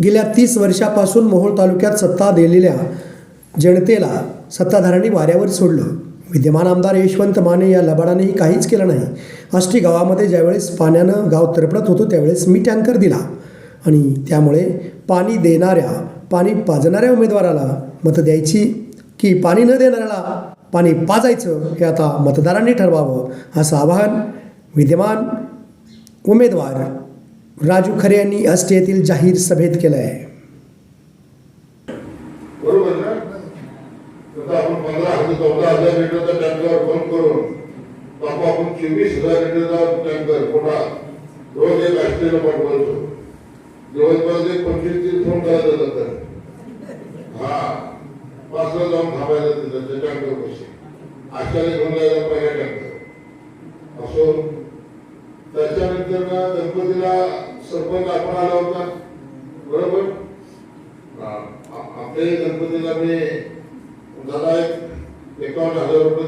गेल्या तीस वर्षापासून मोहोळ तालुक्यात सत्ता दिलेल्या जनतेला सत्ताधाऱ्यांनी वाऱ्यावर सोडलं. विद्यमान आमदार यशवंत माने या लबाडानेही काहीच केलं नाही. आष्टी गावामध्ये ज्यावेळेस पाण्यानं गाव तरपडत होतं त्यावेळेस मी टँकर दिला. आणि त्यामुळे पाणी देणाऱ्या पाणी पाजणाऱ्या उमेदवाराला मतं द्यायची की पाणी न देणाऱ्याला पाणी पाजायचं हे आता मतदारांनी ठरवावं असं आवाहन विद्यमान उमेदवार राजू खरे यांनी आष्टी येथील जाहीर सभेत केलं आहे बरोबर ना आपण हजार हजार लिटरचा टँकर बंद करून आपण चोवीस हजार लिटरचा टँकर पुन्हा रोज एक आष्टीला पाठवायचो दिवसभरात एक पंचवीस तीस फोन करायचा जातात हा पाचला जाऊन थांबायला तिथं टँकर पैसे आष्टाला घेऊन जायला त्याच्यानंतर ना गणपतीला सरपंच आपण आला होता. बरोबर? आपले आपल्या गणपतीला मी दादा एक एकावन्न हजार रुपये